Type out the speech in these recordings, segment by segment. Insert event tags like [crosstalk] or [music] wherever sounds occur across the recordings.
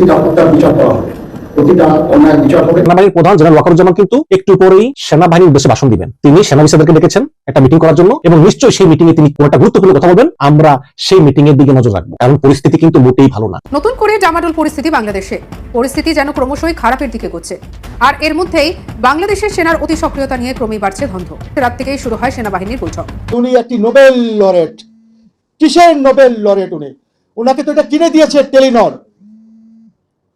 প্রতিটা হত্যার বিচার করা হবে। প্রতিটা অন্যায় বিচার হবে। সেনাবাহিনীর প্রধান জেনারেল ওয়াকারুজ্জামান কিন্তু একটু পরেই সেনাবাহিনীর উদ্দেশ্যে ভাষণ দিবেন। তিনি সেনা ডেকেছেন একটা মিটিং করার জন্য এবং নিশ্চয়ই সেই মিটিং এ তিনি কোনো একটা গুরুত্বপূর্ণ কথা বলবেন। আমরা সেই মিটিং এর দিকে নজর রাখব। কারণ পরিস্থিতি কিন্তু মোটেই ভালো না। নতুন করে ডামাডোল পরিস্থিতি বাংলাদেশে। পরিস্থিতি যেন ক্রমশই খারাপের দিকে গচ্ছে আর এর মধ্যেই বাংলাদেশের সেনার অতি সক্রিয়তা নিয়ে ক্রমেই বাড়ছে ধন্ধ রাত থেকেই শুরু হয় সেনাবাহিনীর বৈঠক। উনি একটি নোবেল লরেট। কিসের নোবেল লরেট উনি? ওনাকে তো এটা কিনে দিয়েছে টেলিনর।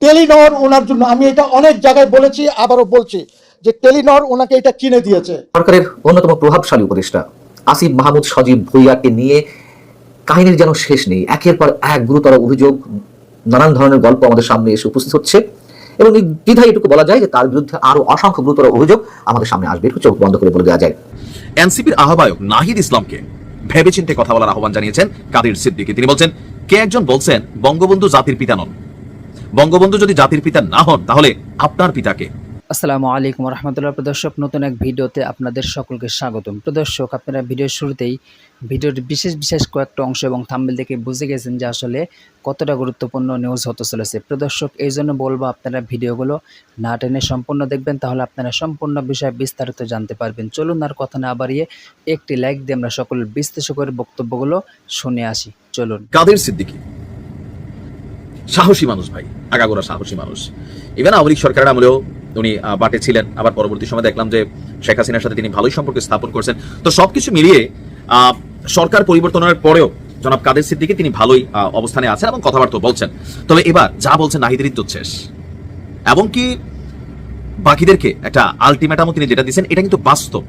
টেলিনর ওনার জন্য আমি এটা অনেক জায়গায় বলেছি আবারও বলছি যে টেলিনর ওনাকে এটা কিনে দিয়েছে। সরকারের অন্যতম প্রভাবশালী উপদেষ্টা আসিফ মাহমুদ সজীব ভুইয়াকে নিয়ে কাহিনীর যেন শেষ নেই একের পর এক গুরুতর অভিযোগ নানান ধরনের গল্প আমাদের সামনে এসে উপস্থিত হচ্ছে এবং দ্বিধায় এটুকু বলা যায় যে তার বিরুদ্ধে আরও অসংখ্য গুরুতর অভিযোগ আমাদের সামনে আসবে একটু চোখ বন্ধ করে বলে দেওয়া যায়। এনসিপির আহ্বায়ক নাহিদ ইসলামকে ভেবেচিন্তে কথা বলার আহ্বান জানিয়েছেন কাদির সিদ্দিকী। তিনি বলছেন কে একজন বলছেন বঙ্গবন্ধু জাতির পিতা নন। বঙ্গবন্ধু যদি জাতির পিতা না হন তাহলে আপনার পিতাকে। আসসালামু আলাইকুম রহমতুল্লাহ প্রদর্শক নতুন এক ভিডিওতে আপনাদের সকলকে স্বাগতম। প্রদর্শক আপনারা ভিডিওর শুরুতেই ভিডিওর বিশেষ বিশেষ কয়েকটা অংশ এবং থাম্বেল দেখে বুঝে গেছেন যে আসলে কতটা গুরুত্বপূর্ণ নিউজ হতে চলেছে। প্রদর্শক এই জন্য বলব আপনারা ভিডিওগুলো না টেনে সম্পূর্ণ দেখবেন তাহলে আপনারা সম্পূর্ণ বিষয়ে বিস্তারিত জানতে পারবেন। চলুন আর কথা না বাড়িয়ে একটি লাইক দিয়ে আমরা সকল বিশ্লেষকের বক্তব্যগুলো শুনে আসি। চলুন। কাদের সিদ্দিকী? সাহসী মানুষ ভাই, আগাগোড়া সাহসী মানুষ। ইভেন আওয়ামী লীগ সরকারের আমলেও উনি বাটে ছিলেন। আবার পরবর্তী সময় দেখলাম যে শেখ হাসিনার সাথে তিনি ভালোই সম্পর্ক স্থাপন করছেন। তো সবকিছু মিলিয়ে সরকার পরিবর্তনের পরেও জনাব কাদের সিদ্দিকী তিনি ভালোই অবস্থানে আছেন এবং কথাবার্তা বলছেন। তবে এবার যা বলছেন নাহিদের ইজ্জত শেষ। এবং কি বাকিদেরকে একটা আলটিমেটামও তিনি যেটা দিচ্ছেন এটা কিন্তু বাস্তব।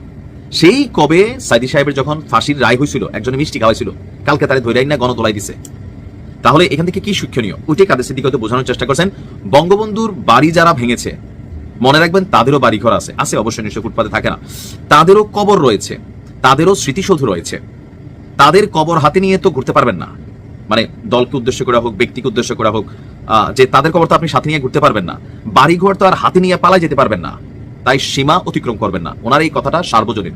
সেই কবে সাইদি সাহেবের যখন ফাঁসির রায় হয়েছিল, একজনে মিষ্টি খাওয়াইছিল, কালকে তারে ধৈরাই না গণতোলাই দিছে। তাহলে এখান থেকে কি শিক্ষণীয়? ওইটাই কাদের সিদ্দিক হয়তো বোঝানোর চেষ্টা করছেন, বঙ্গবন্ধুর বাড়ি যারা ভেঙেছে, মনে রাখবেন তাদেরও বাড়ি ঘর আছে আছে অবশ্যই, নিশ্চয় ফুটপাতে থাকে না, তাদেরও কবর রয়েছে, তাদেরও স্মৃতিসৌধ রয়েছে, তাদের কবর হাতে নিয়ে তো ঘুরতে পারবেন না মানে দলকে উদ্দেশ্য করা হোক, ব্যক্তিকে উদ্দেশ্য করা হোক যে তাদের কবর তো আপনি সাথে নিয়ে ঘুরতে পারবেন না, বাড়িঘর তো আর হাতে নিয়ে পালাই যেতে পারবেন না, তাই সীমা অতিক্রম করবেন না, ওনার এই কথাটা সার্বজনীন।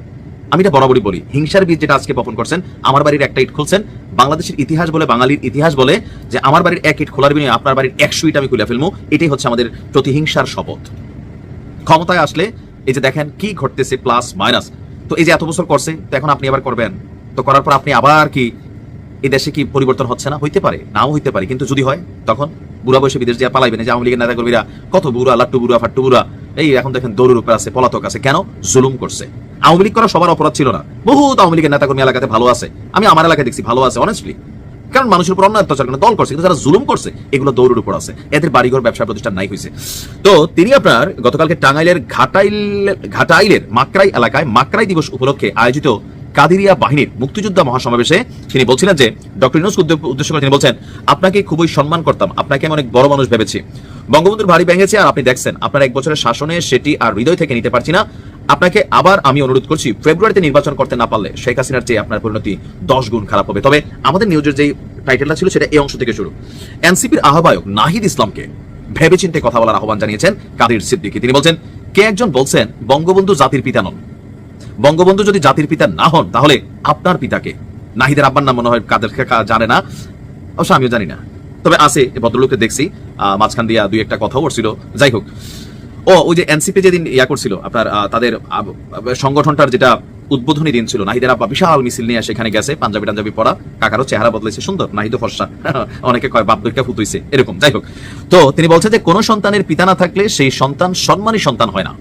আমি এটা বরাবরই বলি। হিংসার বীজ যেটা আজকে বপন করছেন, আমার বাড়ির একটা ইট খুলছেন। বাংলাদেশের ইতিহাস বলে, বাঙালির ইতিহাস বলে যে আমার বাড়ির এক ইট খোলার বিনিময়ে আপনার বাড়ির একশো ইট আমি খুলে ফেলব, এটাই হচ্ছে আমাদের প্রতিহিংসার শপথ। ক্ষমতায় আসলে এই যে দেখেন কি ঘটতেছে প্লাস মাইনাস, তো এই যে এত বছর করছে, তো এখন আপনি আবার করবেন। তো করার পর আপনি আবার কি এই দেশে কি পরিবর্তন হচ্ছে না? হইতে পারে, নাও হইতে পারে, কিন্তু যদি হয়, তখন বুড়া বয়সে বিদেশ দিয়ে পালাইবেন যে আওয়ামী লীগের নেতা কত বুড়া, লাট্টু বুড়া, ফাট্টু বুড়া এই এখন দেখেন দৌড়ের উপর আছে, পলাতক আছে। কেন? জুলুম করছে। আওয়ামী লীগ করা সবার অপরাধ ছিল না। বহুত আওয়ামী লীগের নেতা কর্মী এলাকাতে ভালো আছে। আমি আমার এলাকায় দেখছি ভালো আছে অনেস্টলি কারণ মানুষের উপর অন্যায় অত্যাচার দল করছে, কিন্তু যারা জুলুম করছে, এগুলো দৌড়ের উপর আছে। এদের বাড়িঘর, ব্যবসা প্রতিষ্ঠান নাই হয়েছে তো তিনি আপনার গতকালকে টাঙ্গাইলের ঘাটাইল, ঘাটাইলের মাকরাই এলাকায় মাকরাই দিবস উপলক্ষে আয়োজিত কাদিরিয়া বাহিনীর মুক্তিযোদ্ধা মহাসমাবেশে তিনি বলছিলেন যে, ডক্টর ইউনুস উদ্দেশ্য করে তিনি বলছেন, আপনাকে খুবই সম্মান করতাম, আপনাকে আমি অনেক বড় মানুষ ভেবেছি। বঙ্গবন্ধুর ভারী ভেঙেছে আর আপনি দেখছেন, আপনার এক বছরের শাসনে সেটি আর হৃদয় থেকে নিতে পারছি না। আপনাকে আবার আমি অনুরোধ করছি, ফেব্রুয়ারিতে নির্বাচন করতে না পারলে শেখ হাসিনার চেয়ে আপনার পরিণতি দশ গুণ খারাপ হবে। তবে আমাদের নিউজের যে টাইটেলটা ছিল সেটা এই অংশ থেকে শুরু। এনসিপির আহ্বায়ক নাহিদ ইসলামকে ভেবেচিন্তে কথা বলার আহ্বান জানিয়েছেন কাদির সিদ্দিকি। তিনি বলছেন, কে একজন বলছেন বঙ্গবন্ধু জাতির পিতা নন? বঙ্গবন্ধু যদি জাতির পিতা না হন, তাহলে আপনার পিতাকে। নাহিদের আব্বার নাম মনে হয় কাদের জানে না। অবশ্য আমিও জানি না। তবে আছে ভদ্রলোককে দেখছি। মাঝখান দিয়া দুই একটা কথা বলছিল যাই হোক। ও, ওই যে এনসিপি যেদিন ইয়া করছিল, আপনার তাদের সংগঠনটার যেটা উদ্বোধনী দিন ছিল, নাহিদের আব্বা বিশাল মিছিল নিয়ে সেখানে গেছে, পাঞ্জাবি টাঞ্জাবি পরা। কাকারও চেহারা বদলেছে, সুন্দর নাহিদ ফর্সা। [laughs] অনেকে কয়, বাপ দুইটা ফুতুইছে, এরকম, যাই হোক। তো তিনি বলছেন যে, কোনো সন্তানের পিতা না থাকলে সেই সন্তান সম্মানী সন্তান হয় না।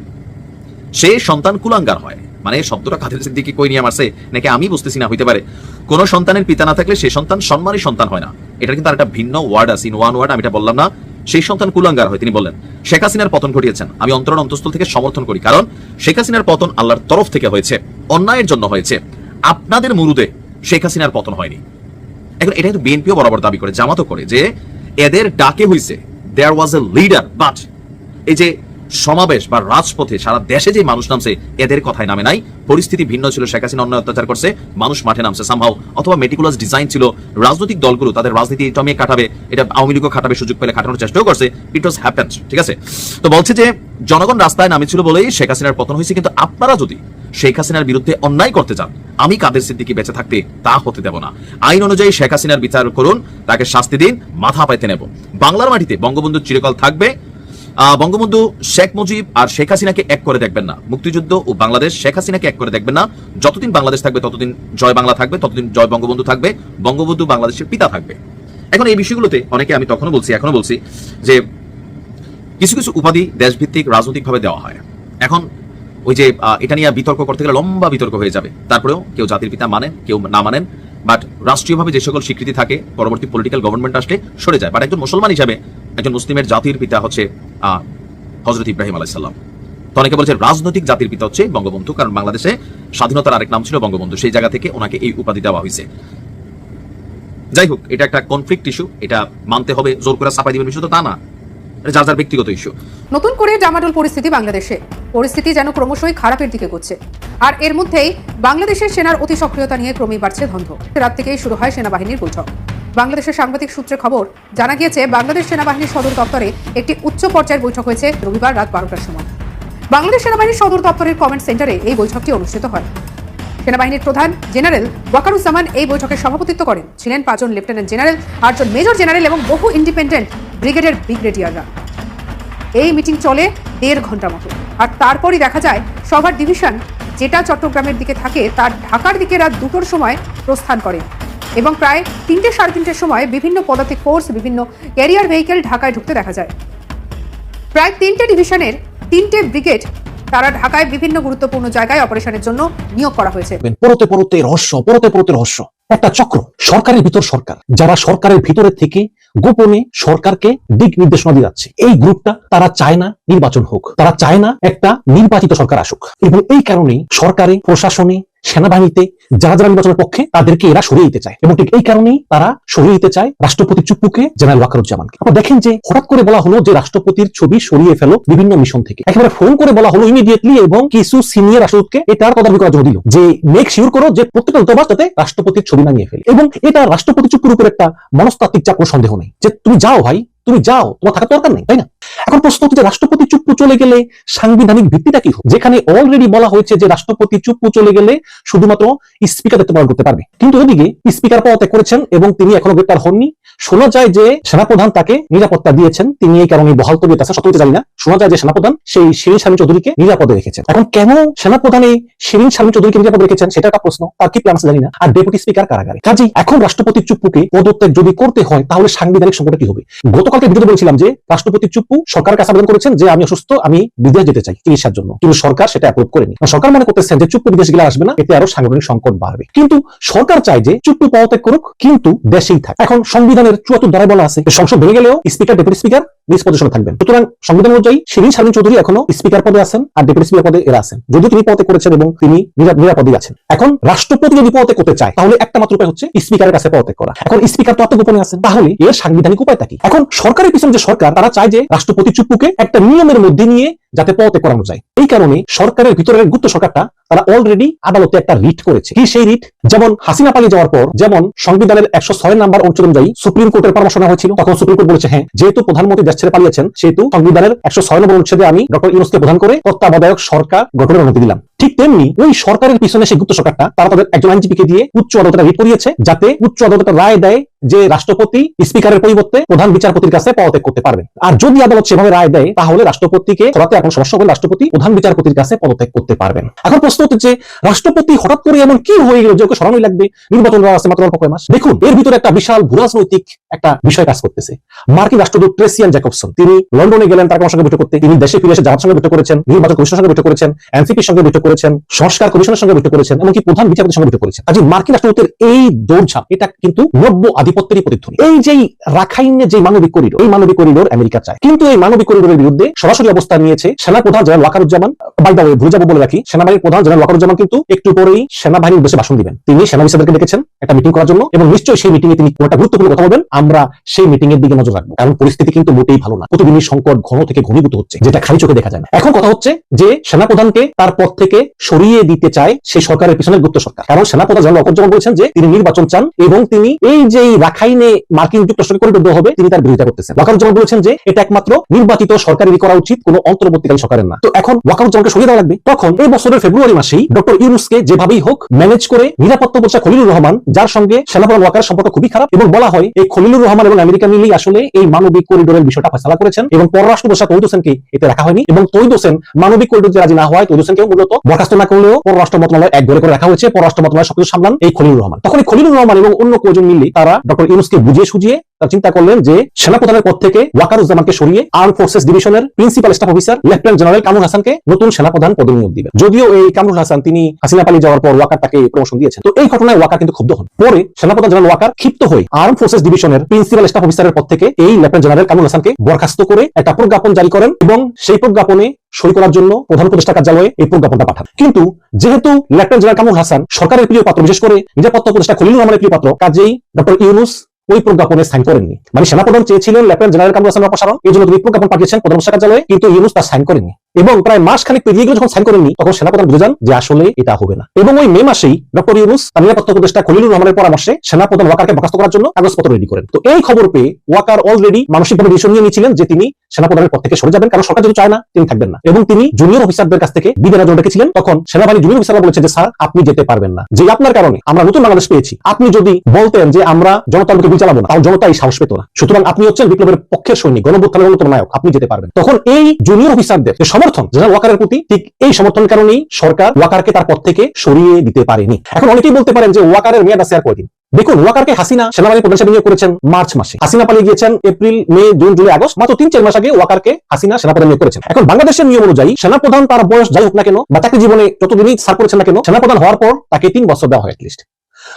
সে সন্তান কুলাঙ্গার হয়। মানে শব্দটা কাদের সিদ্দিকি কই নিয়ে মারছে নাকি আমি বুঝতেছি না, হইতে পারে। কোন সন্তানের পিতা না থাকলে সেই সন্তান সম্মানী সন্তান হয় না। এটা কিন্তু একটা ভিন্ন ওয়ার্ড আছে ইন ওয়ান ওয়ার্ড আমি এটা বললাম না। সেই সন্তান কুলাঙ্গার হয়, তিনি বললেন। শেখ হাসিনার পতন ঘটিয়েছেন। আমি অন্তরণ অন্তঃস্থল থেকে সমর্থন করি, কারণ শেখ হাসিনার পতন আল্লাহর তরফ থেকে হয়েছে, অন্যায়ের জন্য হয়েছে। আপনাদের মুরুদে শেখ হাসিনার পতন হয়নি। এখন এটা কিন্তু বিএনপিও বরাবর দাবি করে, জামাতও করে যে এদের ডাকে হইছে দেয়ার ওয়াজ এ লিডার বাট এই যে সমাবেশ বা রাজপথে সারা দেশে যে মানুষ নামছে, এদের কথায় নামে নাই। পরিস্থিতি ভিন্ন ছিল, শেখ হাসিনা অন্য অত্যাচার করছে, মানুষ মাঠে নামছে সামহাও অথবা মেটিকুলাস ডিজাইন ছিল, রাজনৈতিক দলগুলো তাদের রাজনীতি টমিয়ে কাটাবে, এটা আওয়ামী লীগও খাটাবে, সুযোগ পেলে খাটানোর চেষ্টাও করছে। ইট ওয়াজ হ্যাপেন্স ঠিক আছে? তো বলছে যে, জনগণ রাস্তায় নামেছিল বলেই শেখ হাসিনার পতন হয়েছে, কিন্তু আপনারা যদি শেখ হাসিনার বিরুদ্ধে অন্যায় করতে চান, আমি কাদের সিদ্দিকি বেঁচে থাকতে তা হতে দেব না। আইন অনুযায়ী শেখ হাসিনার বিচার করুন, তাকে শাস্তি দিন, মাথা পাইতে নেব। বাংলার মাটিতে বঙ্গবন্ধু চিরকাল থাকবে বঙ্গবন্ধু শেখ মুজিব আর শেখ হাসিনাকে এক করে দেখবেন না। মুক্তিযুদ্ধ ও বাংলাদেশ শেখ হাসিনাকে এক করে দেখবেন না। যতদিন বাংলাদেশ থাকবে, ততদিন জয় বাংলা থাকবে, ততদিন জয় বঙ্গবন্ধু থাকবে, বঙ্গবন্ধু বাংলাদেশের পিতা থাকবে। এখন এই বিষয়গুলোতে অনেকে আমি তখনও বলছি এখনও বলছি যে কিছু কিছু উপাধি দেশভিত্তিক রাজনৈতিকভাবে দেওয়া হয়। এখন ওই যে এটা নিয়ে বিতর্ক করতে গেলে লম্বা বিতর্ক হয়ে যাবে। তারপরেও কেউ জাতির পিতা মানেন, কেউ না মানেন বাট রাষ্ট্রীয়ভাবে যে সকল স্বীকৃতি থাকে, পরবর্তী পলিটিক্যাল গভর্নমেন্ট আসলে সরে যায়। বাট একজন মুসলমান হিসাবে একজন মুসলিমের জাতির পিতা হচ্ছে হজরত ইব্রাহিম আলাইসাল্লাম তো অনেকে বলছে রাজনৈতিক জাতির পিতা হচ্ছে বঙ্গবন্ধু, কারণ বাংলাদেশে স্বাধীনতার আরেক নাম ছিল বঙ্গবন্ধু। সেই জায়গা থেকে ওনাকে এই উপাধি দেওয়া হয়েছে। যাই হোক, এটা একটা কনফ্লিক্ট ইস্যু এটা মানতে হবে, জোর করে চাপাই দিবেন বিষয় তো তা না যার যার ব্যক্তিগত ইস্যু নতুন করে ডামাডোল পরিস্থিতি বাংলাদেশে। পরিস্থিতি যেন ক্রমশই খারাপের দিকে গচ্ছে আর এর মধ্যেই বাংলাদেশের সেনার অতি সক্রিয়তা নিয়ে ক্রমেই বাড়ছে ধন্ধ রাত থেকেই শুরু হয় সেনাবাহিনীর বৈঠক। বাংলাদেশের সাংবাদিক সূত্রে খবর, জানা গিয়েছে, বাংলাদেশ সেনাবাহিনীর সদর দপ্তরে একটি উচ্চ পর্যায়ের বৈঠক হয়েছে রবিবার রাত বারোটার সময়। বাংলাদেশ সেনাবাহিনীর সদর দপ্তরের কমেন্ট সেন্টারে এই বৈঠকটি অনুষ্ঠিত হয়। সেনাবাহিনীর প্রধান জেনারেল ওয়াকারুজ্জামান এই বৈঠকে সভাপতিত্ব করেন। ছিলেন পাঁচজন লেফটেন্যান্ট জেনারেল, আটজন মেজর জেনারেল এবং বহু ইন্ডিপেন্ডেন্ট ব্রিগেডের ব্রিগেডিয়াররা। এই মিটিং চলে দেড় ঘণ্টা মতো। আর তারপরই দেখা যায় সবার ডিভিশন যেটা চট্টগ্রামের দিকে থাকে, তার ঢাকার দিকে রাত দুটোর সময় প্রস্থান করে। এবং প্রায় তিনটে, সাড়ে তিনটের সময় বিভিন্ন পদাতিক ফোর্স বিভিন্ন ক্যারিয়ার ভেহিকেল ঢাকায় ঢুকতে দেখা যায়। প্রায় তিনটে ডিভিশনের তিনটে ব্রিগেড তারা ঢাকায় বিভিন্ন গুরুত্বপূর্ণ জায়গায় অপারেশনের জন্য নিয়োগ করা হয়েছে। পরতে পরতে রহস্য, পরতে পরতে রহস্য। একটা চক্র, সরকারের ভিতর সরকার। যারা সরকারের ভিতরে থেকে গোপনে সরকারকে দিক নির্দেশনা দিয়ে যাচ্ছে, এই গ্রুপটা তারা চায় না নির্বাচন হোক। তারা চায় না একটা নির্বাচিত সরকার আসুক। এবং এই কারণেই সরকারে, প্রশাসনে সেনাবাহিনীতে যারা যারা নির্বাচনের পক্ষে তাদেরকে এরা সরিয়ে দিতে চায়। এবং ঠিক এই কারণেই তারা সরিয়ে দিতে চায় রাষ্ট্রপতি চুপ্পুকে, জেনারেল ওয়াকারুজ্জামানকে। আপনারা দেখেন যে হঠাৎ করে বলা হলো যে রাষ্ট্রপতির ছবি সরিয়ে ফেলো বিভিন্ন মিশন থেকে। একেবারে ফোন করে বলা হলো ইমিডিয়েটলি এবং কিছু সিনিয়র রাষ্ট্রদূতকে এটার তদারকি করার জন্য দিল। যে মেক শিওর করো যে প্রত্যেকটা দূতাবাস যাতে রাষ্ট্রপতির ছবি না নিয়ে ফেলে। এবং এটা রাষ্ট্রপতি চুপ্পুর উপর একটা মনস্তাত্ত্বিক চাপ সন্দেহ নেই। যে তুমি যাও ভাই তুমি যাও, তোমার থাকার দরকার নেই, তাই না? এখন প্রশ্ন হচ্ছে রাষ্ট্রপতি চুপ্পু চলে গেলে সাংবিধানিক ভিত্তিটা কি যেখানে অলরেডি বলা হয়েছে যে রাষ্ট্রপতি চুপ্পু চলে গেলে শুধুমাত্র স্পিকার দায়িত্ব পালন করতে পারবে। কিন্তু ওদিকে স্পিকার পদত্যাগ করেছেন এবং তিনি এখনও গ্রেপ্তার হননি। শোনা যায় যে সেনাপ্রধান তাকে নিরাপত্তা দিয়েছেন। তিনি এই কারণে বহাল তবিয়ত আছে সত্যি জানি না। শোনা যায় যে সেনাপ্রধান সেই শিরিন শামী চৌধুরীকে নিরাপদে রেখেছেন। এখন কেন সেনাপ্রধান এই শিরিন শামী চৌধুরীকে নিরাপদে রেখেছেন? সেটা একটা প্রশ্ন। তার কি প্ল্যান জানি না। আর ডেপুটি স্পিকার কারাগারে। কাজেই এখন রাষ্ট্রপতি চুপ্পুকে পদত্যাগ যদি করতে হয়, তাহলে সাংবিধানিক সংকটটা কি হবে? গতকালকে ভিডিওতে বলেছিলাম যে রাষ্ট্রপতি চুপ্পু সরকারের কাছে আবেদন করেছেন যে আমি অসুস্থ, আমি বিদেশ যেতে চাই চিকিৎসার জন্য। কিন্তু সরকার সেটা অ্যাপ্রুভ করেনি। সরকার মনে করতেছেন যে চুপ্পু বিদেশ গেলে আসবে না, এতে আরও সাংগঠনিক সংকট বাড়বে। কিন্তু সরকার চায় যে চুপ্পু পদত্যাগ করুক, কিন্তু দেশেই থাকে। এখন সংবিধানের চুয়াত্তর ধারায় বলা আছে সংসদ ভেঙে গেলেও স্পিকার ডেপুটি স্পিকার নিজ থাকবেন। সুতরাং সংবিধান অনুযায়ী শিরিন চৌধুরী এখনও স্পিকার পদে আছেন আর ডেপুটি স্পিকার পদে এরা আছেন। যদিও তিনি পদে করেছেন এবং তিনি নিরা- নিরাপদেই আছেন। এখন রাষ্ট্রপতি যদি পদে করতে চায়, তাহলে একটা মাত্র উপায় হচ্ছে স্পিকারের কাছে পদত্যাগ করা। এখন স্পিকার তো আত্মগোপনে তাহলে এর সাংবিধানিক উপায়টা কি? এখন সরকারের পিছনে যে সরকার তারা চায় যে রাষ্ট্রপতি চুপ্পুকে একটা নিয়মের মধ্যে নিয়ে যাতে পদত্যাগ করানো যায়। এই কারণে সরকারের ভিতরের গুপ্ত সরকারটা, তারা অলরেডি আদালতে একটা রিট করেছে। কি সেই রিট? যেমন হাসিনা পালিয়ে যাওয়ার পর, যেমন সংবিধানের একশো ছয় নাম্বার অনুচ্ছেদ অনুযায়ী সুপ্রিম কোর্টের পরামর্শ নেওয়া হয়েছিল, তখন সুপ্রিম কোর্ট বলেছে হ্যাঁ যেহেতু প্রধানমন্ত্রী দেশ ছেড়ে পালিয়েছেন, সেহেতু সংবিধানের একশো ছয় নম্বর অনুচ্ছেদে আমি ডক্টর ইউনুসকে প্রধান করে তত্ত্বাবধায়ক সরকার গঠনের অনুমতি দিলাম। ঠিক তেমনি ওই সরকারের পিছনে সেই গুপ্ত সরকারটা, তারা তাদের একজন আইনজীবীকে দিয়ে উচ্চ আদালতে রিট করিয়েছে, যাতে উচ্চ আদালতের রায় দেয় যে রাষ্ট্রপতি স্পিকারের পরিবর্তে প্রধান বিচারপতির কাছে পদত্যাগ করতে পারবেন। আর যদি আদালত সেভাবে রায় দেয়, তাহলে রাষ্ট্রপতিকে এখন সমস্যা হলে রাষ্ট্রপতি, প্রধান বিচারপতির কাছে পদত্যাগ করতে পারবেন। এখন প্রশ্ন হচ্ছে যে, রাষ্ট্রপতি হঠাৎ করে এমন কি হয়ে গেল যে ওকে সরানোই লাগবে? নির্বাচন আছে মাত্র অল্প কয় মাস। দেখুন, এর ভিতরে একটা বিশাল ভূরাজনৈতিক একটা বিষয় কাজ করতেছে। মার্কিন রাষ্ট্রদূত ট্রেসিয়ান জ্যাকবসন, তিনি লন্ডনে গেলেন, তার সঙ্গে বৈঠক করতে। তিনি দেশে ফিরে এসে জাহাজ সঙ্গে বৈঠক করেছেন, নির্বাচন কমিশনের সঙ্গে বৈঠক করেছেন, এনসিপির সঙ্গে বৈঠক করেছেন, সংস্কার কমিশনের সঙ্গে বৈঠক করেছেন, এমনকি প্রধান বিচারপতির সঙ্গে বৈঠক করেছেন। আজ মার্কিন রাষ্ট্রদূতের এই দৌড়ঝাঁপ, এটা কিন্তু নব্য আধিপত্যেরই প্রতিধ্বনি। এই যে রাখাইনে যে মানবিক করিডোর, এই মানবিক করিডোর আমেরিকা চায়। কিন্তু এই মানবিক করিডোরের বিরুদ্ধে সরাসরি অবস্থান নিয়েছে সেনাপ্রধান general Wakaruzzaman by the way ভুলে যাব বলে রাখি, সেনাবাহিনীর প্রধান জেনারেল ওয়াকারুজ্জামান কিন্তু একটু পরেই সেনাবাহিনীর উদ্দেশ্যে ভাষণ দিবেন। তিনি সেনা অফিসারদেরকে ডেকেছেন একটা মিটিং করার জন্য, এবং নিশ্চয়ই সেই মিটিংয়ে তিনি একটা গুরুত্বপূর্ণ কথা বলবেন। আমরা সেই মিটিং এর দিকে নজর রাখব, কারণ পরিস্থিতি কিন্তু মোটেই ভালো না। প্রতিদিনই সংকট ঘন থেকে ঘনীভূত হচ্ছে, যেটা খালি চোখে দেখা যায় না। এখন কথা হচ্ছে যে, সেনাপ্রধানকে তার পদ থেকে সরিয়ে দিতে চায় সেই সরকারের পিছনে গুপ্ত সরকার। কারণ সেনাপ্রধান জেনারেল ওয়াকারুজ্জামান বলেছেন যে, তিনি নির্বাচন চান, এবং তিনি এই যে রাখাইনে মার্কিন যুক্তরাষ্ট্রকে করিডোর হবে, তিনি তার বিরোধিতা করতেছেন। ওয়াকারুজ্জামান বলেছেন যে, এটা একমাত্র নির্বাচিত সরকারেরই করা উচিত, কোনো অন্তর্বর্তীকালীন সরকারের না। তো এখন ওয়াকারুজ্জামানকে সরিয়ে দেওয়া লাগবে। তখন এই বছরের ফেব্রুয়ারি মাসেই ডক্টর ইউনুসকে যেভাবেই হোক ম্যানেজ করে নিরাপত্তা উপদেষ্টা খলিলুর রহমান, যার সঙ্গে সেনাপ্রধান ওয়াকারের সম্পর্ক খুবই খারাপ এবং বলা হয় এই খলিলুর রহমান এবং আমেরিকা মিলেই আসলে এই মানবিক করিডোরের বিষয়টা ফেসলা করেছেন এবং পররাষ্ট্র উপদেষ্টা তৈদ হোসেনকে এতে রাখা হয়নি এবং তৈদ হোসেন মানবিক করিডোর রাজি না হওয়ায় তৈদ হোসেনকেও মূলত বরখাস্ত না করলেও পররাষ্ট্র মন্ত্রণালয় এক ঘরে করে রাখা হয়েছে। পররাষ্ট্র মন্ত্রণালয় সবকিছু সামলান এই খলিলুর রহমান। তখন এই খলিলুর রহমান এবং অন্য কজন মিলে তারা ডক্টর ইউনুসকে বুঝিয়ে সুঝিয়ে চিন্তা করলেন যে সেনাপ্রধানের পদ থেকে ওয়াকারুজ্জামানকে সরিয়ে আর্ম ফোর্সেস ডিভিশনের principal staff officer lieutenant general Kamrul হাসানকে নতুন সেনাপ্রধান পদনিয়োগ দিবেন। যদিও এই কামরুল হাসান, তিনি হাসিনা পালিয়ে যাওয়ার পর ওয়াকার তাকে প্রমোশন দিয়েছেন। তো এই ঘটনায় ওয়াকার কিন্তু ক্ষুব্ধ হন। পরে সেনাপ্রধান জেনারেল ওয়াকার ক্ষিপ্ত হয়ে আর্ম ফোর্সেস ডিভিশনের প্রিন্সিপাল স্টাফ অফিসারের পদ থেকে এই লেফটেন্যান্ট জেনারেল কামরুল হাসানকে বরখাস্ত করে একটা প্রজ্ঞাপন জারি করেন এবং সেই প্রজ্ঞাপনে সই করার জন্য প্রধান উপদেষ্টা কার্যালয়ে এই প্রজ্ঞাপনটা পাঠান। কিন্তু যেহেতু লেফটেন্যান্ট জেনারেল কামরুল হাসান সরকারের প্রিয় পাত্র, বিশেষ করে নিরাপত্তা উপদেষ্টা খলিলুর রহমানের প্রিয় পাত্র, কাজেই ডক্টর ইউনুস ওই প্রজ্ঞাপনে সাইন করেননি। মানে সেনাপ্রধান চেয়েছিলেন লেফটেন্যান্ট জেনারেল কামরুল হাসানের অপসারণ, এই জন্য তিনি প্রজ্ঞাপন পাঠিয়েছেন প্রধান কার্যালয়ে, কিন্তু ইউনুস তার সাইন করেননি। এবং প্রায় মাস খানিক পেরিয়ে গেলে যখন সাইন করেননি, তখন সেনাপ্রধান বুঝে যান যে আসলে এটা হবে না। এবং ওই মে মাসেই ডক্টর ইউনুস তার নিরাপত্তা উপদেষ্টা খলিলুর রহমানের পরামর্শে সেনাপ্রধান ওয়াকারকে বরখাস্ত করার জন্য কাগজপত্র রেডি করেন। তো এই খবর পেয়ে ওয়াকার অলরেডি মানসিকভাবে ডিসিশন নিয়ে নিয়েছিলেন যে তিনি সেনাপ্রধানের পদ থেকে সরে যাবেন, কারণ সরকার যদি চায় না, তিনি থাকবেন না। এবং তিনি জুনিয়র অফিসারদের কাছ থেকে বিদায় জন্য ডেকেছিলেন। তখন সেনাবাহিনী জুনিয়র অফিসাররা বলেছে যে, স্যার, আপনি যেতে পারবেন না। যে আপনার কারণে আমরা নতুন বাংলাদেশ পেয়েছি, আপনি যদি বলতেন যে আমরা জনতার মুখে গুলি না, তাহলে জনতা এই সাহস পেত না। সুতরাং আপনি হচ্ছেন বিপ্লবের পক্ষের সৈনিক, গণভ্যুত্থানের অন্যতম নায়ক, আপনি যেতে পারবেন তখন এই জুনিয়র অফিসারদের যে সমর্থন। জেনারেল ওয়াকারের প্রতি ঠিক এই সমর্থনের কারণেই সরকার ওয়াকারকে তার পদ থেকে সরিয়ে দিতে পারেনি। এখন অনেকেই বলতে পারেন যে ওয়াকারের মেয়াদ আছে আর কয়দিন দেখুন, ওয়াকারকে হাসিনা সেনাবাহিনী প্রধান হিসেবে নিয়োগ করেছেন মার্চ মাসে। হাসিনা পালিয়ে গিয়েছেন April, May, June, July, August, মাত্র তিন, চার মাস আগে ওয়াকারকে হাসিনা সেনাপ্রধান নিয়োগ করেছেন। এখন বাংলাদেশের নিয়ম অনুযায়ী সেনাপ্রধান তার বয়স যাই হোক না কেন বা চাকরি জীবনে যতদিনই সার করেছেন না কেন, সেনাপ্রধান হওয়ার পর তাকে তিন বছর দেওয়া হয় লিস্ট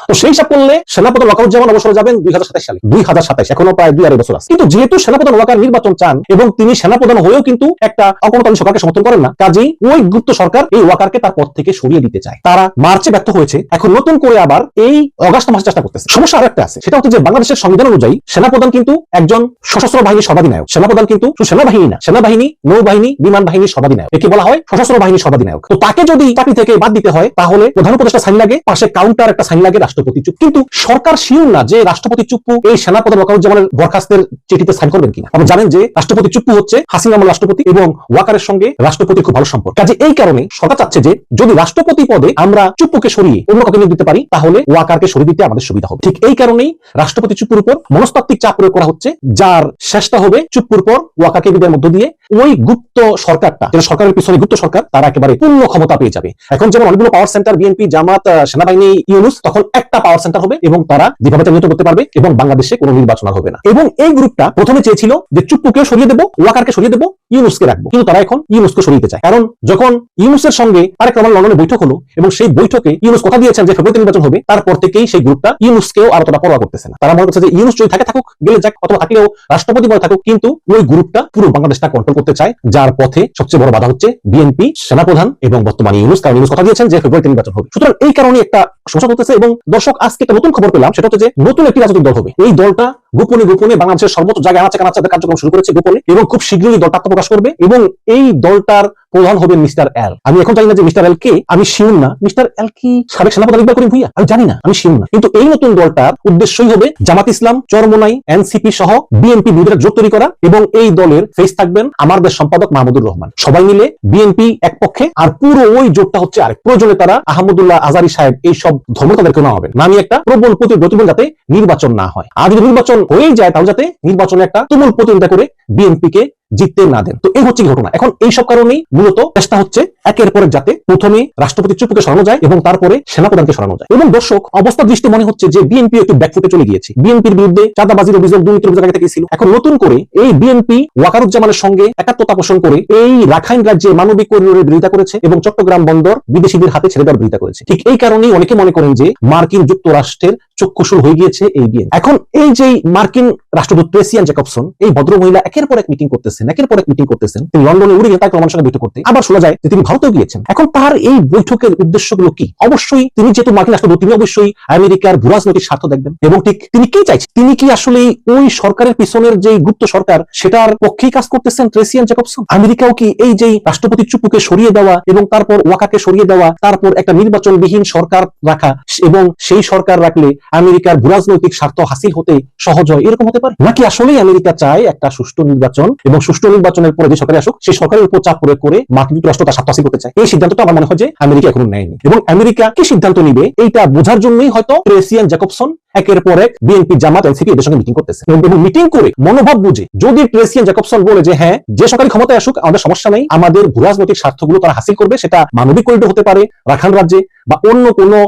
তো সেই হিসাব করলে সেনাপ্রধান ওয়াকারুজ্জামান অবসর যাবেন দুই হাজার সাতাশ সালে। দুই হাজার সাতাশ এখনও প্রায় দুই আড়াই বছর আছে। কিন্তু যেহেতু সেনাপ্রধান ওয়াকার নির্বাচন চান এবং তিনি সেনাপ্রধান হয়েও কিন্তু একটা অগণতান্ত্রিক সরকারকে সমর্থন করেন না, কাজেই ওই গুপ্ত সরকার এই ওয়াকারকে তার পদ থেকে সরিয়ে দিতে চায়। তারা মার্চে ব্যর্থ হয়েছে, এখন নতুন করে আবার এই অগাস্ট মাসে চেষ্টা করতেছে। সমস্যা আর একটা আছে, সেটা হচ্ছে যে বাংলাদেশের সংবিধান অনুযায়ী সেনাপ্রধান কিন্তু একজন সশস্ত্র বাহিনীর সর্বাধিনায়ক সেনাপ্রধান কিন্তু সেনাবাহিনী না, সেনাবাহিনী, নৌবাহিনী, বিমান বাহিনীর সর্বাধিনায়ক একে বলা হয় সশস্ত্র বাহিনীর সর্বাধিনায়ক তো তাকে যদি চাকরি থেকে বাদ দিতে হয়, তাহলে প্রধান উপদেষ্টা সাইন লাগে, পাশে কাউন্টার একটা সাইন লাগে রাষ্ট্রপতি চুপ কিন্তু সরকার শিওর না যে রাষ্ট্রপতি চুপ্পু এই সেনাপ্রধান ওয়াকারুজ্জামানের বরখাস্তের চিঠিতে সাইন করবেন কিনা। আপনি জানেন যে রাষ্ট্রপতি চুপ্পু হচ্ছে হাসিনা আমল রাষ্ট্রপতি এবং ওয়াকারের সঙ্গে রাষ্ট্রপতির খুব ভালো সম্পর্ক। কাজে এই কারণে সরকার চাচ্ছে যে যদি রাষ্ট্রপতি পদে আমরা চুপ্পুকে সরিয়ে অন্য কাউকে নিয়োগ দিতে পারি, তাহলে ওয়াকারকে সরিয়ে দিতে আমাদের সুবিধা হবে। ঠিক এই কারণেই রাষ্ট্রপতি চুপ্পুর উপর মনস্তাত্ত্বিক চাপ প্রয়োগ করা হচ্ছে, যার শেষটা হবে চুপ্পুর পর ওয়াকারকে বিদায়ের মধ্য দিয়ে ওই গুপ্ত সরকারটা, যেটা সরকারের পিছনে গুপ্ত সরকার, তারা একেবারে পূর্ণ ক্ষমতা পেয়ে যাবে। এখন যেমন অনেকগুলো পাওয়ার সেন্টার বিএনপি জামাত সেনাবাহিনী, ইউনুস, তখন একটা পাওয়ার সেন্টার হবে এবং তারা যেভাবে চালিত করতে পারবে এবং বাংলাদেশে কোনো নির্বাচন হবে না। এবং এই গ্রুপটা প্রথমে চেয়েছিল যে চুপ্পুকেও সরিয়ে দেবো, ওয়াকারকে সরিয়ে দেবো ইউনুসকে রাখব। কিন্তু তারা এখন ইউনুসকে সরিয়ে চায়। কারণ যখন ইউনুসের সঙ্গে তারেক রহমান লন্ডনে বৈঠক হলো এবং সেই বৈঠকে ইউনুস কথা দিয়েছেন যে ফেব্রুয়ারিতে নির্বাচন হবে, তারপর থেকেই সেই গ্রুপটা ইউনুসকেও আর অতটা পরোয়া করতেছে না। তারা মনে করছে যে ইউনুস যদি থাকে থাকুক, গেলে যাক, অথবা থাকলেও রাষ্ট্রপতি পদে থাকুক, কিন্তু ওই গ্রুপটা পুরো বাংলাদেশটা কন্ট্রোল করতে চায়, যার পথে সবচেয়ে বড় বাধা হচ্ছে বিএনপি সেনাপ্রধান এবং বর্তমানে ইউনুস। কারণ ইউনুস কথা দিয়েছেন যে ফেব্রুয়ারিতে নির্বাচন হবে। সুতরাং এই কারণে একটা সমস্যা করতেছে এবং দর্শক, আজকে একটা নতুন খবর পেলাম, সেটা হচ্ছে যে নতুন একটি রাজনৈতিক দল হবে। এই দলটা গোপনে গোপনে বাংলাদেশের সর্বোচ্চ জায়গায় আনাচে কানাচে কার্যক্রম শুরু করেছে গোপনে এবং খুব শীঘ্রই দলটা আত্মপ্রকাশ করবে এবং এই দলটার প্রধান হবেন মিস্টার এল। আমি এখন জানি না যে মিস্টার এল কে, আমি শিউন না। মিস্টার এল কি সাবেক সেনাপ্রধান ইকবাল করিম ভুইয়া? আমি জানি না, আমি শিউন না। কিন্তু এই নতুন দলটার উদ্দেশ্যই হবে জামাত ইসলাম, চরমোনাই, এনসিপি সহ বিএনপি বিরোধীরা জোট তৈরি করা এবং এই দলের ফেস থাকবেন আমার দেশ সম্পাদক মাহমুদুর রহমান। সবাই মিলে বিএনপি এক পক্ষে, আর পুরো ওই জোটটা হচ্ছে আরেক প্রয়োজনে তারা আহমদুল্লাহ আজারি সাহেব। এই সব ধর্ম তাদেরকে নেওয়া হবে না। আমি একটা প্রবল প্রতিরোধ যাতে নির্বাচন না হয়। আর যদি নির্বাচন হয়েই যায়, তাহলে যাতে নির্বাচনে একটা তুমুল প্রতিযোগিতা করে বিএনপি কে জিততে না দেন। তো এই হচ্ছে ঘটনা। এখন এই সব কারণেই মূলত চেষ্টা হচ্ছে একের পর যাতে প্রথমে রাষ্ট্রপতি চুপুকে সরানো যায় এবং তারপরে সেনাপ্রধানকে সরানো যায়। এবং দর্শক অবস্থা দৃষ্টি মনে হচ্ছে যে বিএনপি একটু ব্যাকফুটে চলে গিয়েছে। বিএনপির বিরুদ্ধে চাঁদাবাজির অভিযোগ দুর্নীতির অভিযোগ আগে থেকে ছিল। এখন নতুন করে এই বিএনপি ওয়াকারুজ্জামানের সঙ্গে একাত্মতা পোষণ করে এই রাখাইন রাজ্যে মানবিক করিডোরের বিরোধিতা করেছে এবং চট্টগ্রাম বন্দর বিদেশিদের হাতে ছেড়ে দেওয়ার বিরোধিতা করেছে। ঠিক এই কারণেই অনেকে মনে করেন যে মার্কিন যুক্তরাষ্ট্রের চক্ষুশুল হয়ে গিয়েছে এই বিএনপি। এখন এই যে মার্কিন রাষ্ট্রদূত প্রেসিয়ান জ্যাকবসন, এই ভদ্র মহিলা একের পর এক মিটিং করতেছে করতেছেন একের পর এক মিটিং করতেছেন, তিনি লন্ডনে উড়ে গিয়ে তার রহমানের সঙ্গে বৈঠক করতে, আবার শোনা যায় তিনি ভারতেও গিয়েছেন। এখন তার এই বৈঠকের উদ্দেশ্যগুলো কি? অবশ্যই তিনি যেহেতু মার্কিন রাষ্ট্রপতি তিনি অবশ্যই আমেরিকার ভূরাজনৈতিক স্বার্থ দেখবেন। এবং ঠিক তিনি কি চাইছেন? তিনি কি আসলে ওই সরকারের পিছনের যে গুপ্ত সরকার, সেটার পক্ষেই কাজ করতেছেন ট্রেসিয়ান জ্যাকবসন আমেরিকাও কি এই যে রাষ্ট্রপতি চুপুকে সরিয়ে দেওয়া এবং তারপর ওয়াকাকে সরিয়ে দেওয়া, তারপর একটা নির্বাচনবিহীন সরকার রাখা এবং সেই সরকার রাখলে আমেরিকার ভূরাজনৈতিক স্বার্থ হাসিল হতে সহজ হয়, এরকম হতে পারে? নাকি আসলেই আমেরিকা চায় একটা সুষ্ঠু নির্বাচন এবং সুষ্ঠু নির্বাচনের পরে যে সরকার আসুক, সেই সরকারের উপর চাপ প্রয়োগ করে মার্কিন যুক্তরাষ্ট্র তার স্বার্থ করতে চায়। এই সিদ্ধান্তটা আমার মনে হয় যে আমেরিকা এখনও নেয়নি। এবং আমেরিকা কি সিদ্ধান্ত নিবে, এইটা বোঝার জন্যই হয়তো ট্রেসিয়ান জ্যাকবসন একের পর এক বিএনপি, জামাত, এনসিপি এদের সঙ্গে মিটিং করতেছে। এবং মিটিং করে মনোভাব বুঝে যদি ট্রেসিয়ান জ্যাকবসন বলে যে হ্যাঁ যে সরকারি ক্ষমতায় আসুক, আমাদের সমস্যা নেই, আমাদের ভূরাজনৈতিক স্বার্থগুলো তারা হাসিল করবে, সেটা মানবিক করিডোর হতে পারে রাখাল রাজ্যে বা অন্য কোনো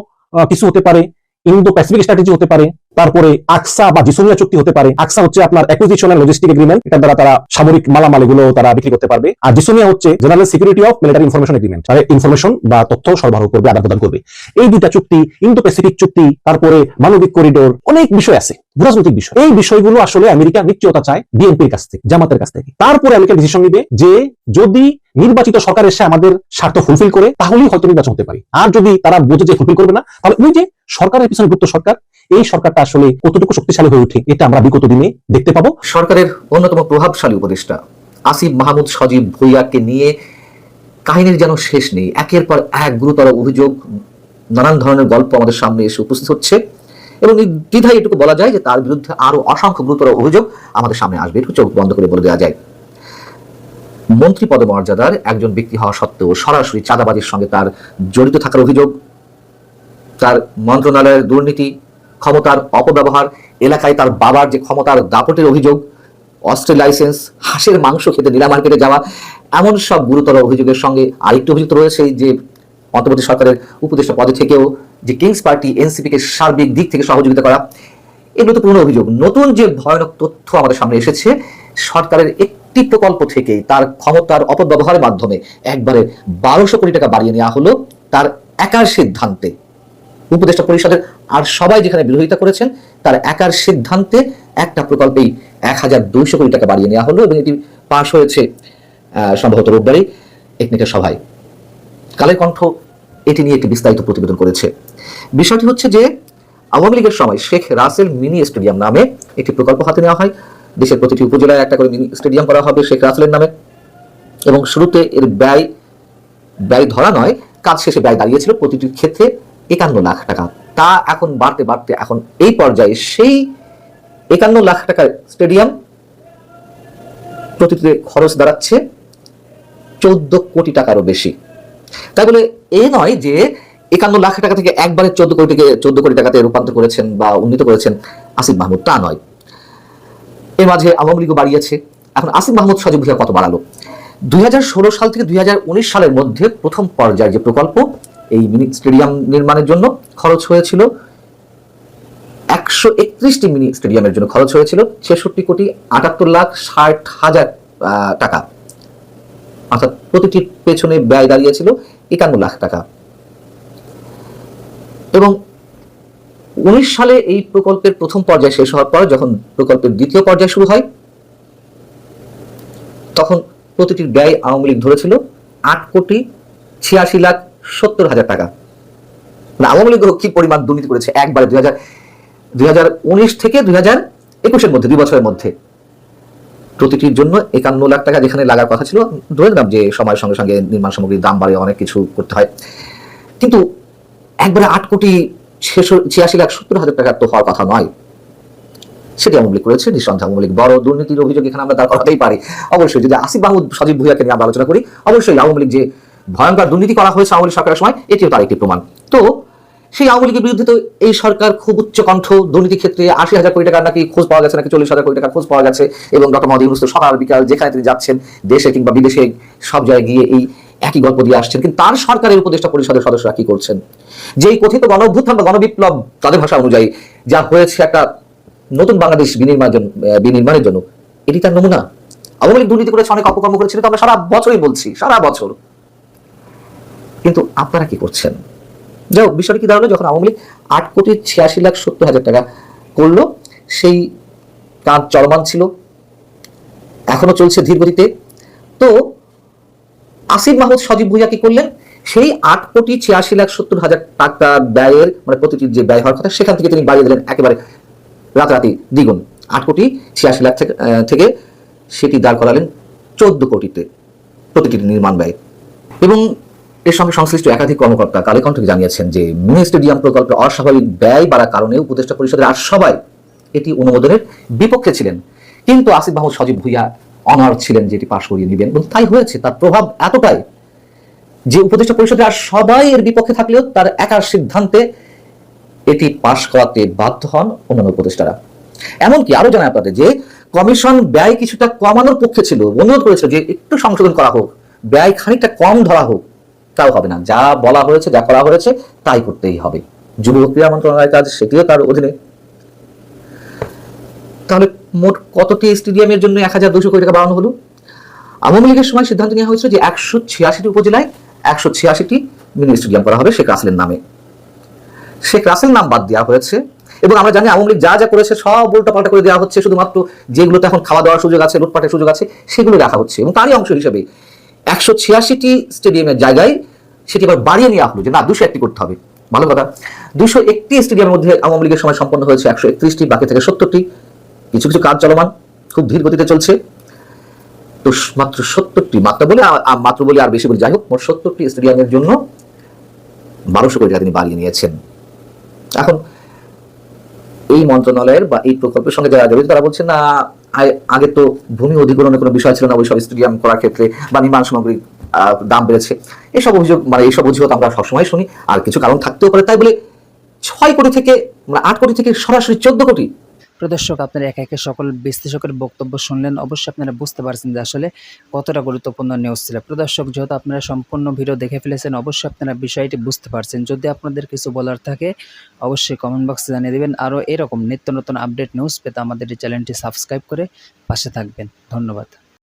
কিছু হতে পারে ইন্দো প্যাসিফিক স্ট্র্যাটেজি হতে পারে তারপরে আকসা বা জিসোনিয়া চুক্তি হতে পারে। আকসা হচ্ছে আপনার অ্যাকুইজিশন এন্ড লজিস্টিক এগ্রিমেন্ট এটা দ্বারা তারা সামরিক মালামাল এগুলো তারা বিক্রি করতে পারবে। আর জিসোনিয়া হচ্ছে general security of military information agreement তারা ইনফরমেশন বা তথ্য সরবরাহ করবে, আদান প্রদান করবে। এই দুইটা চুক্তি ইন্দো প্যাসিফিক চুক্তি, তারপরে মানবিক করিডোর অনেক বিষয় আছে, রাজনৈতিক বিষয়। এই বিষয়গুলো আসলে আমেরিকা নিশ্চয়তা চায় বিএনপির কাছ থেকে, জামাতের কাছ থেকে। তারপরে আমেরিকা ডিসিশন নিবে যে যদি নির্বাচিত সরকার এসে আমাদের স্বার্থ ফুলফিল করে, তাহলেই হয়তো নির্বাচন হতে পারে। আর যদি তারা বোঝে যে ফুলফিল করবে না, তাহলে ওই যে সরকারের পিছনে গুপ্ত সরকার এই সরকারটা আসলে কতটুকু শক্তিশালী হয়ে ওঠে, এটা আমরা বিগত দিনে দেখতে পাবো। সরকারের অন্যতম প্রভাবশালী উপদেষ্টা আসিফ মাহমুদ সজীব ভুইয়াকে নিয়ে কাহিনীর যেন শেষ নেই, একের পর এক গুরুতর অভিযোগ, নানান ধরনের গল্প আমাদের সামনে এসে উপস্থিত হচ্ছে এবং দ্বিধায় এটুকু বলা যায় যে তার বিরুদ্ধে আরও অসংখ্য গুরুতর অভিযোগ আমাদের সামনে আসবে, একটু চোখ বন্ধ করে বলে দেওয়া যায়। মন্ত্রী পদমর্যাদার একজন ব্যক্তি হওয়া সত্ত্বেও সরাসরি চাঁদাবাজির সঙ্গে তার জড়িত থাকার অভিযোগ, তার মন্ত্রণালয়ের দুর্নীতি ক্ষমতার অপব্যবহার, এলাকায় তার বাবার যে ক্ষমতার দাপটের অভিযোগ, অস্ত্রের লাইসেন্স হাঁসের মাংস খেতে নীলা মার্কেটে যাওয়া, এমন সব গুরুতর অভিযোগের সঙ্গে আরেকটি অভিযোগ তো রয়েছে যে অন্তর্বর্তী সরকারের উপদেষ্টা পদে থেকেও যে কিংস পার্টি এনসিপিকে সার্বিক দিক থেকে সহযোগিতা করা এগুলো তো পুরনো অভিযোগ। নতুন যে ভয়ানক তথ্য আমাদের সামনে এসেছে, সরকারের একটি প্রকল্প থেকেই তার ক্ষমতার অপব্যবহারের মাধ্যমে একবারে বারোশো কোটি টাকা বাড়িয়ে নেওয়া হলো তার একার সিদ্ধান্তে। উপদেষ্টা পরিষদের আর সবাই যেখানে বিরোধিতা করেছেন, তার একার সিদ্ধান্তে একটা প্রকল্পেই এক হাজার দুইশো কোটি টাকা বাড়িয়ে নেওয়া হলো এবং এটি পাশ হয়েছে সম্ভবত রোববারে একনিকের সভায়। কালের কণ্ঠ এটি নিয়ে একটি বিস্তারিত প্রতিবেদন করেছে। বিষয়টি হচ্ছে যে, আওয়ামী লীগের সময় শেখ রাসেল মিনি স্টেডিয়াম নামে একটি প্রকল্প হাতে নেওয়া হয়। দেশের প্রতিটি উপজেলায় একটা করে মিনি স্টেডিয়াম করা হবে শেখ রাসেলের নামে। এবং শুরুতে এর ব্যয় ব্যয় ধরা নয়, কাজ শেষে ব্যয় দাঁড়িয়েছিল প্রতিটি ক্ষেত্রে। একান্ন লাখ টাকা। তা এখন বাড়তে বাড়তে এখন এই পর্যায়ে সেই একান্ন লাখ টাকার স্টেডিয়াম প্রতিটিতে খরচ দাঁড়াচ্ছে চোদ্দ কোটি টাকারও বেশি। তাই বলে এ নয় যে একান্ন লাখ টাকা থেকে একবারে চোদ্দ কোটি থেকে চোদ্দ কোটি টাকাতে রূপান্তর করেছেন বা উন্নীত করেছেন আসিফ মাহমুদ, তা নয়। এর মাঝে আওয়ামী লীগও বাড়িয়েছে। এখন আসিফ মাহমুদ সজীব ভুইয়া কত বাড়ালো? দুই হাজার ষোলো সাল থেকে দুই হাজার উনিশ সালের মধ্যে প্রথম পর্যায়ের যে প্রকল্প এই মিনি স্টেডিয়াম নির্মাণের জন্য খরচ হয়েছিল। একশো একত্রিশটি মিনি স্টেডিয়ামের জন্য খরচ হয়েছিল। ছেষট্টি কোটি আটাত্তর লাখ ষাট হাজার টাকা। অর্থাৎ প্রতিটির পেছনে ব্যয় দাঁড়িয়েছিল একান্ন লাখ টাকা। এবং উনিশ সালে এই প্রকল্পের প্রথম পর্যায় শেষ হওয়ার পর, যখন প্রকল্পের দ্বিতীয় পর্যায় শুরু হয়, তখন প্রতিটির ব্যয় আওয়ামী লীগ ধরেছিল আট কোটি ছিয়াশি লাখ সত্তর হাজার টাকা। মানে আওয়ামী লীগ কি পরিমাণ দুর্নীতি করেছে? একবারে দুই হাজার থেকে দুই হাজার একুশের মধ্যে, দুই বছরের মধ্যে। প্রতিটির জন্য একান্ন লাখ টাকা যেখানে লাগার কথা ছিল, ধরে নিলাম যে সময়ের সঙ্গে সঙ্গে নির্মাণ সামগ্রীর দাম বাড়ে অনেক কিছু করতে হয়। কিন্তু একবারে আট কোটি ছিয়াশি লাখ সত্তর হাজার টাকা তো হওয়ার কথা নয়। সেটি আওয়ামী লীগ করেছে, নিঃসন্দেহে আওয়ামী লীগ বড় দুর্নীতির অভিযোগ এখানে আমরা দাঁড় করাতেই পারি। অবশ্যই যদি আসিফ মাহমুদ, সজীব ভুইয়াকে নিয়ে আমরা আলোচনা করি, অবশ্যই আওয়ামী লীগ যে ভয়ঙ্কর দুর্নীতি করা হয়েছে আওয়ামী সরকারের সময় এটিও তার একটি প্রমাণ। তো সেই আওয়ামী লীগের বিরুদ্ধে তো এই সরকার খুব উচ্চ কণ্ঠ দুর্নীতি ক্ষেত্রে আশি হাজার কোটি টাকার নাকি খোঁজ পাওয়া গেছে নাকি চল্লিশ হাজার কোটি টাকার খোঁজ পাওয়া গেছে এবং ডক্টর মোহাম্মদ ইউনুস সকাল বিকাল যেখানে তিনি যাচ্ছেন দেশে কিংবা বিদেশে সব জায়গায় গিয়ে এই একই গল্প দিয়ে আসছেন। কিন্তু তার সরকারের উপদেষ্টা পরিষদের সদস্যরা কি করছেন? যেই কথিত গণ অভ্যুত্থান বা গণবিপ্লব তাদের ভাষা অনুযায়ী যা হয়েছে একটা নতুন বাংলাদেশ আহ, বিনির্মাণের জন্য এটি তার নমুনা। আওয়ামী লীগ দুর্নীতি করেছে অনেক অপকর্ম করেছিল তো আমরা সারা বছরই বলছি সারা বছর কিন্তু আপনারা কি করছেন? যাই হোক, বিষয়টা কি দাঁড়াল? যখন আওয়ামী লীগ আট কোটি ছিয়াশি লাখ সত্তর হাজার টাকা করল, সেই কাজ চলমান ছিল। এখনও চলছে ধীর গতিতে তো আসিফ মাহমুদ সজীব ভুইয়া কি করলেন? সেই আট কোটি ছিয়াশি লাখ সত্তর হাজার টাকা ব্যয়ের মানে প্রতিটি যে ব্যয় হওয়ার কথা, সেখান থেকে তিনি বাড়িয়ে দিলেন একেবারে রাতারাতি দ্বিগুণ। আট কোটি ছিয়াশি লাখ থেকে সেটি দাঁড় করালেন চোদ্দ কোটিতে প্রতিটি নির্মাণ ব্যয়। এবং এর সঙ্গে সংশ্লিষ্ট একাধিক কর্মকর্তা কালেকণ্ঠকে জানিয়েছেন যে মিনি স্টেডিয়াম প্রকল্পে অস্বাভাবিক ব্যয় বাড়ার কারণে উপদেষ্টা পরিষদের আর সবাই এটি অনুমোদনের বিপক্ষে ছিলেন। কিন্তু আসিফ মাহমুদ সজীব ভুইয়া অনার ছিলেন যেটি পাশ করিয়ে নেবেন এবং তাই হয়েছে, তার প্রভাব এতটাই যে উপদেষ্টা পরিষদের আর সবাই এর বিপক্ষে থাকলেও তার একার সিদ্ধান্তে এটি পাশ করাতে বাধ্য হন অন্যান্য উপদেষ্টারা। এমনকি আরও জানায় আপনাদের যে কমিশন ব্যয় কিছুটা কমানোর পক্ষে ছিল। অনুরোধ করেছিল যে একটু সংশোধন করা হোক, ব্যয় খানিকটা কম ধরা হোক। তাও হবে না। যা বলা হয়েছে, যা করা হয়েছে, তাই করতেই হবে। যুব ক্রীড়া মন্ত্রণালয়ের কাজ সেটিও তার অধীনে। তাহলে মোট কতটি স্টেডিয়ামের জন্য এক হাজার দুশো কোটি টাকা বাড়ানো হলো? আওয়ামী লীগের সময় সিদ্ধান্ত নেওয়া হয়েছিল যে একশো ছিয়াশিটি উপজেলায় একশো ছিয়াশিটি মিনি স্টেডিয়াম করা হবে শেখ রাসেলের নামে। শেখ রাসেল নাম বাদ দেওয়া হয়েছে এবং আমরা জানি আওয়ামী লীগ যা যা করেছে সব উল্টা পাল্টা করে দেওয়া হচ্ছে। শুধুমাত্র যেগুলোতে এখন খাওয়া দাওয়ার সুযোগ আছে, লুটপাটের সুযোগ আছে, সেগুলো রাখা হচ্ছে এবং তারই অংশ হিসেবে একশো ছিয়াশিটি স্টেডিয়ামের জায়গায় সেটি আবার বাড়িয়ে নেওয়া হলো যে, না, দুশো একটি করতে হবে। ভালো কথা। দুশো একটি স্টেডিয়ামের মধ্যে আওয়ামী লীগের সময় সম্পন্ন হয়েছে একশো একত্রিশটি, বাকি থেকে সত্তরটি। কিছু কিছু কাজ চলমান, খুব ধীর গতিতে চলছে। তো মাত্র সত্তরটি, মাত্র বলে মাত্র বলে আর বেশি বলে যাই হোক, মোট সত্তরটি স্টেডিয়ামের জন্য বারোশো কোটি টাকা তিনি বাড়িয়ে নিয়েছেন। এখন এই মন্ত্রণালয়ের বা এই প্রকল্পের সঙ্গে যারা জড়িত, তারা বলছেন না আগে তো ভূমি অধিগ্রহণের কোনো বিষয় ছিল না, ওইসব স্টেডিয়াম করার ক্ষেত্রে বা নির্মাণ সামগ্রী দাম বেড়েছে। এসব অভিযোগ মানে এইসব অভিযোগ আমরা সবসময় শুনি, আর কিছু কারণ থাকতেও পারে। তাই বলে ছয় কোটি থেকে মানে আট কোটি থেকে সরাসরি চোদ্দ কোটি প্রদর্শক আপনারা একে একে সকল বিশ্লেষকের বক্তব্য শুনলেন। অবশ্যই আপনারা বুঝতে পারছেন যে আসলে কতটা গুরুত্বপূর্ণ নিউজ ছিল। প্রদর্শক যেহেতু আপনারা সম্পূর্ণ ভিডিও দেখে ফেলেছেন, অবশ্যই আপনারা বিষয়টি বুঝতে পারছেন। যদি আপনাদের কিছু বলার থাকে, অবশ্যই কমেন্ট বক্সে জানিয়ে দেবেন। আরও এরকম নিত্য নতুন আপডেট নিউজ পেতে আমাদের এই চ্যানেলটি সাবস্ক্রাইব করে পাশে থাকবেন। ধন্যবাদ।